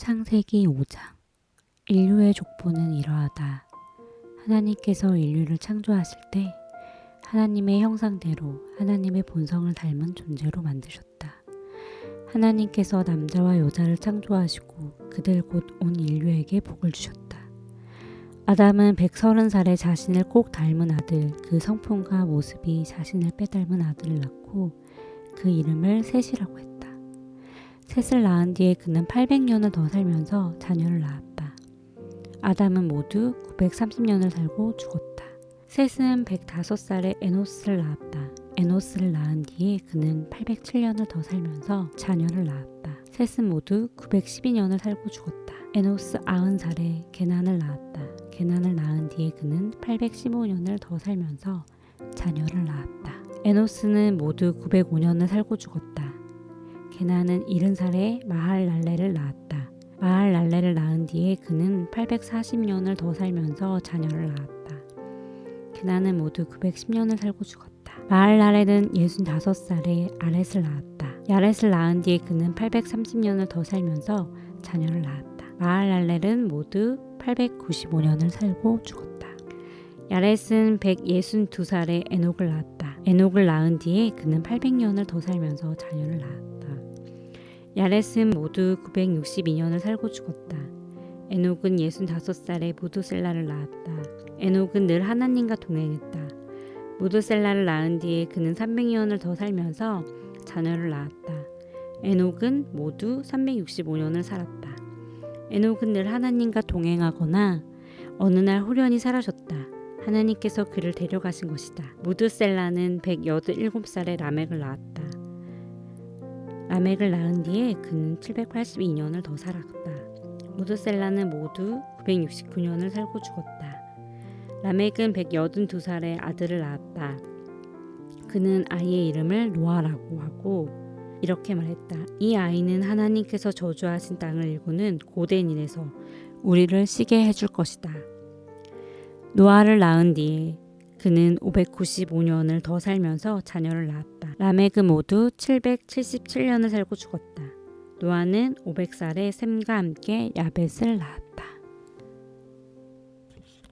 창세기 5장 인류의 족보는 이러하다. 하나님께서 인류를 창조하실 때 하나님의 형상대로 하나님의 본성을 닮은 존재로 만드셨다. 하나님께서 남자와 여자를 창조하시고 그들 곧 온 인류에게 복을 주셨다. 아담은 130살에 자신을 꼭 닮은 아들, 그 성품과 모습이 자신을 빼닮은 아들을 낳고 그 이름을 셋이라고 했다. 셋을 낳은 뒤에 그는 800년을 더 살면서 자녀를 낳았다. 아담은 모두 930년을 살고 죽었다. 셋은 105살에 에노스를 낳았다. 에노스를 낳은 뒤에 그는 807년을 더 살면서 자녀를 낳았다. 셋은 모두 912년을 살고 죽었다. 에노스 90살에 게난을 낳았다. 게난을 낳은 뒤에 그는 815년을 더 살면서 자녀를 낳았다. 에노스는 모두 905년을 살고 죽었다. 게나는 70살에 마할랄레를 낳았다. 마할랄레를 낳은 뒤에 그는 840년을 더 살면서 자녀를 낳았다. 게나는 모두 910년을 살고 죽었다. 마할랄레는 65살에 아렛을 낳았다. 야렛을 낳은 뒤에 그는 830년을 더 살면서 자녀를 낳았다. 마할랄렐은 모두 895년을 살고 죽었다. 야렛은 162살에 에녹을 낳았다. 에녹을 낳은 뒤에 그는 800년을 더 살면서 자녀를 낳았다. 야렛은 모두 962년을 살고 죽었다. 에녹은 65살에 무두셀라를 낳았다. 에녹은 늘 하나님과 동행했다. 무두셀라를 낳은 뒤에 그는 300년을 더 살면서 자녀를 낳았다. 에녹은 모두 365년을 살았다. 에녹은 늘 하나님과 동행하거나 어느 날 호련히 사라졌다. 하나님께서 그를 데려가신 것이다. 무드셀라는 187살에 라멕을 낳았다. 라멕을 낳은 뒤에 그는 782년을 더 살았다. 무드셀라는 모두 969년을 살고 죽었다. 라멕은 182살에 아들을 낳았다. 그는 아이의 이름을 노아라고 하고 이렇게 말했다. 이 아이는 하나님께서 저주하신 땅을 일구는 고된 일에서 우리를 쉬게 해줄 것이다. 노아를 낳은 뒤에 그는 595년을 더 살면서 자녀를 낳았다. 라멕은 모두 777년을 살고 죽었다. 노아는 500살에 샘과 함께 야벳을 낳았다.